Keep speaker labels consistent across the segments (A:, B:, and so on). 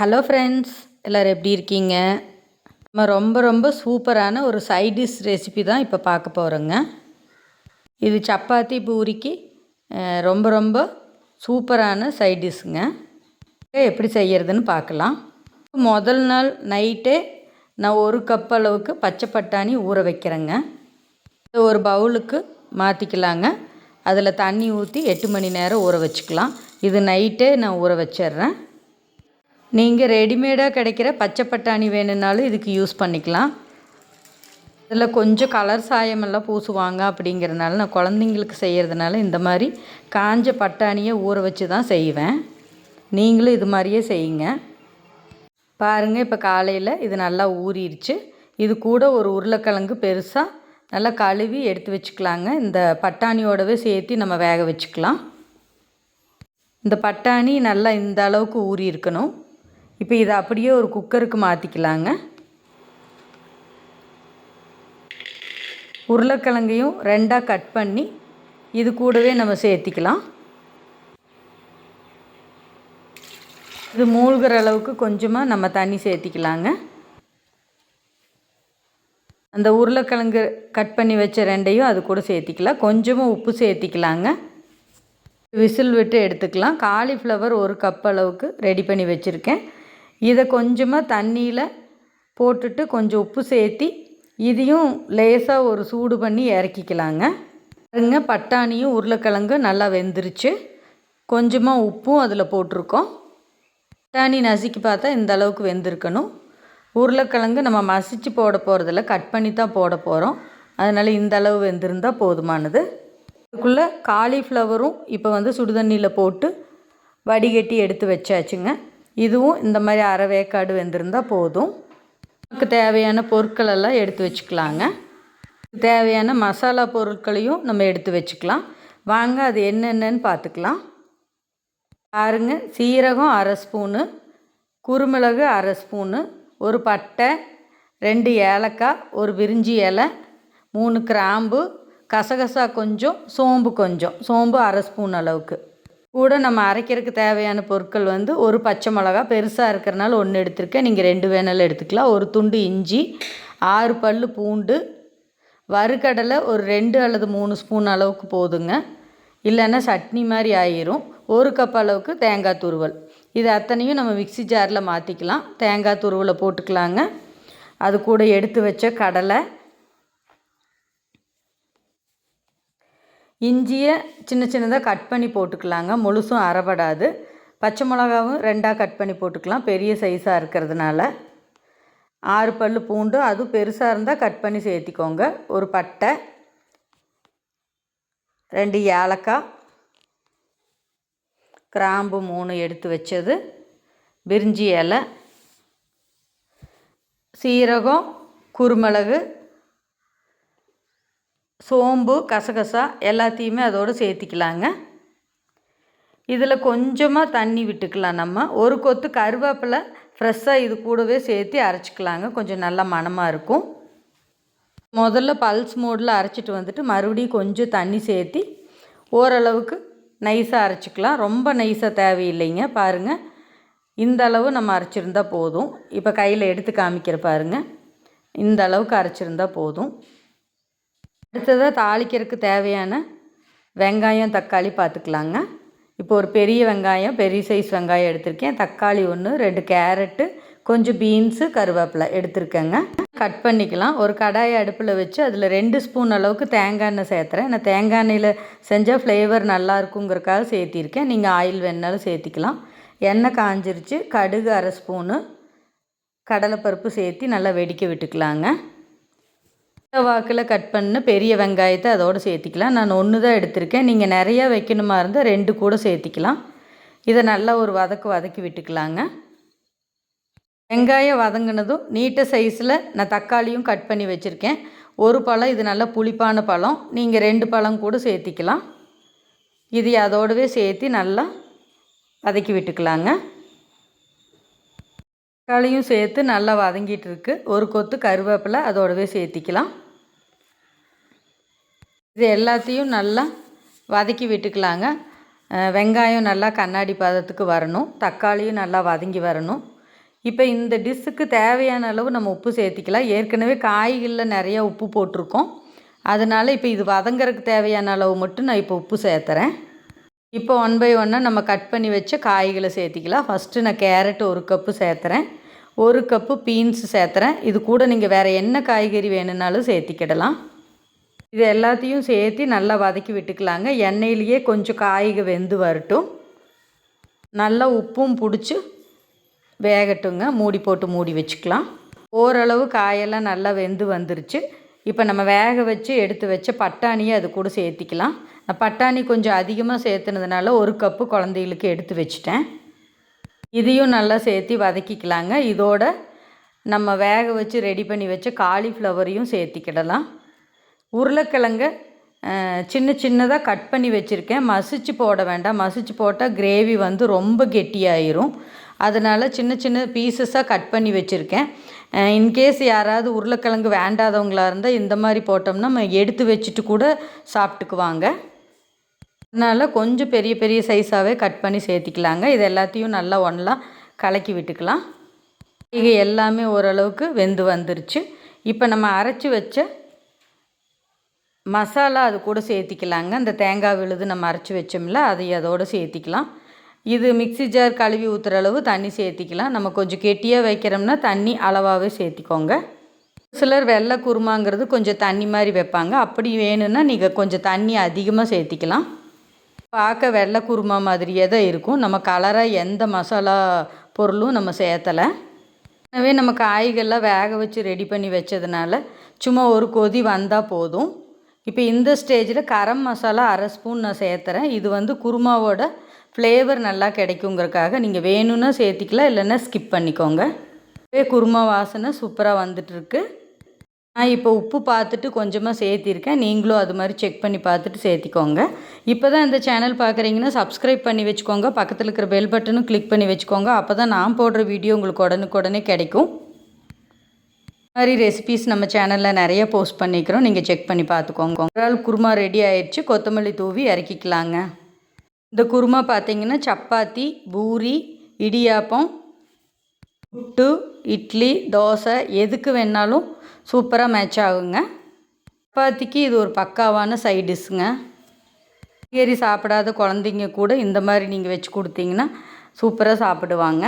A: Hello friends எல்லோரும் எப்படி இருக்கீங்க? நம்ம ரொம்ப ரொம்ப சூப்பரான ஒரு சைட் டிஷ் ரெசிபி தான் இப்போ பார்க்க போகிறோங்க இது சப்பாத்தி பூரிக்கு ரொம்ப ரொம்ப சூப்பரான சைட் டிஷ்ஷுங்க எப்படி செய்கிறதுன்னு பார்க்கலாம். முதல் நாள் நைட்டே நான் ஒரு கப் அளவுக்கு பச்சை பட்டாணி ஊற வைக்கிறேங்க. ஒரு பவுலுக்கு மாற்றிக்கலாங்க அதில் தண்ணி ஊற்றி எட்டு மணி நேரம் ஊற வச்சுக்கலாம். இது நைட்டே நான் ஊற வச்சிடுறேன். நீங்கள் ரெடிமேடாக கிடைக்கிற பச்சை பட்டாணி வேணும்னாலும் இதுக்கு யூஸ் பண்ணிக்கலாம். இதில் கொஞ்சம் கலர் சாயமெல்லாம் பூசுவாங்க அப்படிங்கிறதுனால நான் குழந்தைங்களுக்கு செய்கிறதுனால இந்த மாதிரி காஞ்ச பட்டாணியை ஊற வச்சு தான் செய்வேன். நீங்களும் இது மாதிரியே செய்யுங்க. பாருங்கள் இப்போ காலையில் இது நல்லா ஊறிடுச்சு. இது கூட ஒரு உருளைக்கிழங்கு பெருசாக நல்லா கழுவி எடுத்து வச்சுக்கலாங்க. இந்த பட்டாணியோடவே சேர்த்து நம்ம வேக வச்சுக்கலாம். இந்த பட்டாணி நல்லா இந்த அளவுக்கு ஊறி இருக்கணும் இப்போ இதை அப்படியே ஒரு குக்கருக்கு மாற்றிக்கலாங்க உருளைக்கிழங்கையும் ரெண்டாக கட் பண்ணி இது கூடவே நம்ம சேர்த்திக்கலாம். இது மூழ்கிற அளவுக்கு கொஞ்சமாக நம்ம தண்ணி சேர்த்திக்கலாங்க. அந்த உருளைக்கிழங்கு கட் பண்ணி வச்ச ரெண்டையும் அது கூட சேர்த்திக்கலாம். கொஞ்சமாக உப்பு சேர்த்திக்கலாங்க. விசில் விட்டு எடுத்துக்கலாம். காலிஃப்ளவர் ஒரு கப் அளவுக்கு ரெடி பண்ணி வச்சுருக்கேன். இதை கொஞ்சமாக தண்ணியில் போட்டுட்டு கொஞ்சம் உப்பு சேர்த்தி இதையும் லேசாக ஒரு சூடு பண்ணி இறக்கிக்கலாங்க. பாருங்க பட்டாணியும் உருளைக்கிழங்கும் நல்லா வெந்துருச்சு. கொஞ்சமாக உப்பும் அதில் போட்டிருக்கோம். பட்டாணி நசுக்கி பார்த்தா இந்த அளவுக்கு வெந்திருக்கணும். உருளைக்கிழங்கு நம்ம மசிச்சு போட போகிறதில்ல கட் பண்ணி தான் போட போகிறோம் அதனால் இந்த அளவு வெந்திருந்தால் போதுமானது. இதுக்குள்ளே காலிஃப்ளவரும் இப்போ வந்து சுடுதண்ணியில் போட்டு வடிகட்டி எடுத்து வச்சாச்சுங்க. இதுவும் இந்த மாதிரி அரை வேக்காடு வெந்திருந்தால் போதும். நமக்கு தேவையான பொருட்கள் எல்லாம் எடுத்து வச்சுக்கலாங்க. தேவையான மசாலா பொருட்களையும் நம்ம எடுத்து வச்சுக்கலாம். வாங்க அது என்னென்னன்னு பார்த்துக்கலாம். பாருங்க சீரகம் அரை ஸ்பூனு குருமிளகு அரை ஸ்பூனு ஒரு பட்டை ரெண்டு ஏலக்காய் ஒரு விரிஞ்சி இலை மூணு கிராம்பு கசகசா கொஞ்சம் சோம்பு கொஞ்சம் சோம்பு அரை ஸ்பூன் அளவுக்கு. கூட நம்ம அரைக்கிறதுக்கு தேவையான பொருட்கள் வந்து ஒரு பச்சை மிளகா பெருசாக இருக்கிறனால ஒன்று எடுத்திருக்கேன். நீங்கள் ரெண்டு வேணாலும் எடுத்துக்கலாம். ஒரு துண்டு இஞ்சி ஆறு பல் பூண்டு வறுக்கடலை ஒரு ரெண்டு அல்லது மூணு ஸ்பூன் அளவுக்கு போதுங்க. இல்லைன்னா சட்னி மாதிரி ஆயிரும். ஒரு கப் அளவுக்கு தேங்காய் துருவல். இது அத்தனையும் நம்ம மிக்ஸி ஜாரில் மாற்றிக்கலாம் தேங்காய் துருவலை போட்டுக்கலாங்க. அது கூட எடுத்து வச்ச கடலை இஞ்சியை சின்ன சின்னதாக கட் பண்ணி போட்டுக்கலாங்க. முழுசும் அறப்படாது. பச்சை மிளகாவும் ரெண்டாக கட் பண்ணி போட்டுக்கலாம். பெரிய சைஸாக இருக்கிறதுனால. ஆறு பல் பூண்டு அதுவும் பெருசாக இருந்தால் கட் பண்ணி சேர்த்திக்கோங்க. ஒரு பட்டை ரெண்டு ஏலக்காய் கிராம்பு மூணு எடுத்து வச்சது பிரிஞ்சி இலை சீரகம் குருமிளகு சோம்பு கசகசா எல்லாத்தையுமே அதோடு சேர்த்திக்கலாங்க. இதில் கொஞ்சமாக தண்ணி விட்டுக்கலாம் நம்ம. ஒரு கொத்து கருவேப்பிலை ஃப்ரெஷ்ஷாக இது கூடவே சேர்த்து அரைச்சிக்கலாங்க. கொஞ்சம் நல்லா மணமாக இருக்கும். முதல்ல பல்ஸ் மோடில் அரைச்சிட்டு வந்துட்டு மறுபடியும் கொஞ்சம் தண்ணி சேர்த்தி ஓரளவுக்கு நைஸாக அரைச்சிக்கலாம். ரொம்ப நைஸாக தேவையில்லைங்க. பாருங்கள் இந்த அளவு நம்ம அரைச்சிருந்தால் போதும். இப்போ கையில் எடுத்து காமிக்கிற பாருங்கள் இந்த அளவுக்கு அரைச்சிருந்தால் போதும். அடுத்ததாக தாளிக்கிறதுக்கு தேவையான வெங்காயம் தக்காளி பார்த்துக்கலாங்க. இப்போ ஒரு பெரிய வெங்காயம் பெரிய சைஸ் வெங்காயம் எடுத்திருக்கேன். தக்காளி ஒன்று ரெண்டு கேரட்டு கொஞ்சம் பீன்ஸு கருவேப்பிலை எடுத்திருக்கேங்க. கட் பண்ணிக்கலாம். ஒரு கடாயை அடுப்பில் வச்சு அதில் ரெண்டு ஸ்பூன் அளவுக்கு தேங்காய் எண்ணெய் சேர்த்துறேன். நான் தேங்காய் எண்ணெயில் செஞ்சால் ஃப்ளேவர் நல்லா இருக்குங்கிறக்காக சேர்த்திருக்கேன். நீங்கள் ஆயில் வேணாலும் சேர்த்திக்கலாம். எண்ணெய் காஞ்சிருச்சு. கடுகு அரை ஸ்பூனு கடலைப்பருப்பு சேர்த்து நல்லா வெடிக்க விட்டுக்கலாங்க. வாக்கில் கட் பண்ண பெரிய வெங்காயத்தை அதோடு சேர்த்திக்கலாம். நான் ஒன்று தான் எடுத்திருக்கேன். நீங்கள் நிறையா வைக்கணுமா இருந்தால் ரெண்டு கூட சேர்த்திக்கலாம். இதை நல்லா ஒரு வதக்கு வதக்கி விட்டுக்கலாங்க. வெங்காயம் வதங்கினதும் நீட்ட சைஸில் நான் தக்காளியும் கட் பண்ணி வச்சுருக்கேன். ஒரு பழம் இது நல்லா புளிப்பான பழம். நீங்கள் ரெண்டு பழம் கூட சேர்த்திக்கலாம். இது அதோடவே சேர்த்து நல்லா வதக்கி விட்டுக்கலாங்க. தக்காளியும் சேர்த்து நல்லா வதங்கிட்டு இருக்கு ஒரு கொத்து கருவேப்பிலை அதோடவே சேர்த்திக்கலாம். இது எல்லாத்தையும் நல்லா வதக்கி விட்டுக்கலாங்க. வெங்காயம் நல்லா கண்ணாடி பதத்துக்கு வரணும். தக்காளியும் நல்லா வதங்கி வரணும். இப்போ இந்த டிஷ்ஷுக்கு தேவையான அளவு நம்ம உப்பு சேர்த்திக்கலாம். ஏற்கனவே காய்களில் நிறையா உப்பு போட்டிருக்கோம். அதனால் இப்போ இது வதங்கிறதுக்கு தேவையான அளவு மட்டும் நான் இப்போ உப்பு சேர்த்துறேன். இப்போ ஒன் பை ஒன்னாக நம்ம கட் பண்ணி வச்ச காய்களை சேர்த்திக்கலாம். ஃபஸ்ட்டு நான் கேரட் ஒரு கப்பு சேர்த்துறேன். ஒரு கப்பு பீன்ஸ் சேர்த்துறேன். இது கூட நீங்கள் வேறு என்ன காய்கறி வேணும்னாலும் சேர்த்திக்கிடலாம். இது எல்லாத்தையும் சேர்த்து நல்லா வதக்கி விட்டுக்கலாங்க. எண்ணெயிலேயே கொஞ்சம் காய்க வெந்து வரட்டும். நல்லா உப்பும் பிடிச்சி வேகட்டுங்க. மூடி போட்டு மூடி வச்சுக்கலாம். ஓரளவு காயெல்லாம் நல்லா வெந்து வந்துருச்சு. இப்போ நம்ம வேக வச்சு எடுத்து வச்ச பட்டாணியை அது கூட சேர்த்திக்கலாம். நான் பட்டாணி கொஞ்சம் அதிகமாக சேர்த்துனதுனால ஒரு கப்பு குழந்தைகளுக்கு எடுத்து வச்சுட்டேன். இதையும் நல்லா சேர்த்து வதக்கிக்கலாங்க. இதோட நம்ம வேக வச்சு ரெடி பண்ணி வச்ச காலிஃப்ளவரையும் சேர்த்திக்கிடலாம். உருளைக்கிழங்க சின்ன சின்னதாக கட் பண்ணி வச்சுருக்கேன். மசிச்சு போட வேண்டாம். மசிச்சு போட்டால் கிரேவி வந்து ரொம்ப கெட்டியாயிரும். அதனால் சின்ன சின்ன பீசஸாக கட் பண்ணி வச்சுருக்கேன். இன்கேஸ் யாராவது உருளைக்கிழங்கு வேண்டாதவங்களாக இருந்தால் இந்த மாதிரி போட்டோம்னா நம்ம எடுத்து வச்சுட்டு கூட சாப்பிட்டுக்குவாங்க. அதனால் கொஞ்சம் பெரிய பெரிய சைஸாகவே கட் பண்ணி சேர்த்திக்கலாங்க. இது எல்லாத்தையும் நல்லா ஒன்றா கலக்கி விட்டுக்கலாம். இது எல்லாமே ஓரளவுக்கு வெந்து வந்துருச்சு. இப்போ நம்ம அரைச்சி வச்ச மசாலா அது கூட சேர்த்திக்கலாங்க. அந்த தேங்காய் விழுது நம்ம அரைச்சி வச்சோம்ல அதை அதோடு சேர்த்திக்கலாம். இது மிக்சி ஜார் கழுவி ஊற்றுற அளவு தண்ணி சேர்த்திக்கலாம். நம்ம கொஞ்சம் கெட்டியாக வைக்கிறோம்னா தண்ணி அளவாகவே சேர்த்திக்கோங்க. சிலர் வெள்ளை குருமாங்கிறது கொஞ்சம் தண்ணி மாதிரி வைப்பாங்க. அப்படி வேணும்னா நீங்கள் கொஞ்சம் தண்ணி அதிகமாக சேர்த்திக்கலாம். பார்க்க வெள்ளை குருமா மாதிரியே தான் இருக்கும். நம்ம கலராக எந்த மசாலா பொருளும் நம்ம சேர்த்தலை. எனவே நம்ம காய்கள்லாம் வேக வச்சு ரெடி பண்ணி வச்சதுனால சும்மா ஒரு கொதி வந்தால் போதும். இப்போ இந்த ஸ்டேஜில் கரம் மசாலா அரை ஸ்பூன் நான் சேர்த்துறேன். இது வந்து குருமாவோட ஃப்ளேவர் நல்லா கிடைக்குங்கிறக்காக நீங்கள் வேணும்னா சேர்த்திக்கலாம் இல்லைன்னா ஸ்கிப் பண்ணிக்கோங்க. குருமா வாசனை சூப்பராக வந்துட்டுருக்கு. நான் இப்போ உப்பு பார்த்துட்டு கொஞ்சமாக சேர்த்திருக்கேன். நீங்களும் அது மாதிரி செக் பண்ணி பார்த்துட்டு சேர்த்திக்கோங்க. இப்போ தான் இந்த சேனல் பார்க்குறீங்கன்னா சப்ஸ்கிரைப் பண்ணி வச்சுக்கோங்க. பக்கத்தில் இருக்கிற பெல் பட்டனும் கிளிக் பண்ணி வச்சுக்கோங்க. அப்போ தான் நான் போடுற வீடியோ உங்களுக்கு உடனுக்குடனே கிடைக்கும். மாதிரி ரெசிபீஸ் நம்ம சேனலில் நிறைய போஸ்ட் பண்ணிக்கிறோம். நீங்கள் செக் பண்ணி பார்த்துக்கோங்க. ஒரு குருமா ரெடி ஆயிடுச்சு கொத்தமல்லி தூவி இறக்கிக்கலாங்க. இந்த குருமா பார்த்தீங்கன்னா சப்பாத்தி பூரி இடியாப்பம் புட்டு இட்லி தோசை எதுக்கு வேணாலும் சூப்பராக மேட்ச் ஆகுங்க. சப்பாத்திக்கு இது ஒரு பக்காவான சைட் டிஷ்ஷுங்க காய்கறி சாப்பிடாத குழந்தைங்க கூட இந்த மாதிரி நீங்கள் வச்சு கொடுத்தீங்கன்னா சூப்பராக சாப்பிடுவாங்க.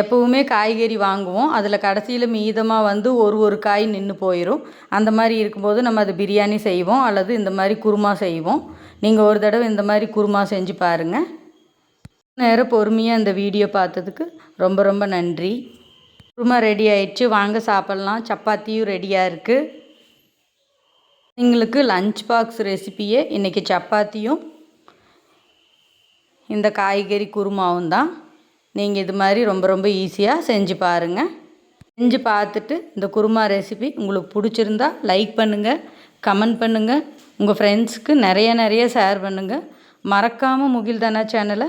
A: எப்போவுமே காய்கறி வாங்குவோம். அதில் கடைசியில் மீதமாக வந்து ஒரு ஒரு காய் நின்று போயிடும் அந்த மாதிரி இருக்கும்போது நம்ம அது பிரியாணி செய்வோம். அல்லது இந்த மாதிரி குருமா செய்வோம். நீங்கள் ஒரு தடவை இந்த மாதிரி குருமா செஞ்சு பாருங்கள் நேரம் பொறுமையாக இந்த வீடியோ பார்த்ததுக்கு ரொம்ப ரொம்ப நன்றி. குருமா ரெடி ஆயிடுச்சு. வாங்க சாப்பிட்லாம். சப்பாத்தியும் ரெடியாக இருக்குது எங்களுக்கு லஞ்ச் பாக்ஸ் ரெசிப்பியே இன்றைக்கி சப்பாத்தியும் இந்த காய்கறி குருமாவும் தான். நீங்கள் இது மாதிரி ரொம்ப ரொம்ப ஈஸியாக செஞ்சு பாருங்கள் செஞ்சு பார்த்துட்டு இந்த குருமா ரெசிபி உங்களுக்கு பிடிச்சிருந்தா லைக் பண்ணுங்கள் கமெண்ட் பண்ணுங்கள் உங்கள் ஃப்ரெண்ட்ஸுக்கு நிறைய நிறைய ஷேர் பண்ணுங்கள் மறக்காமல் முகில்தானா சேனலை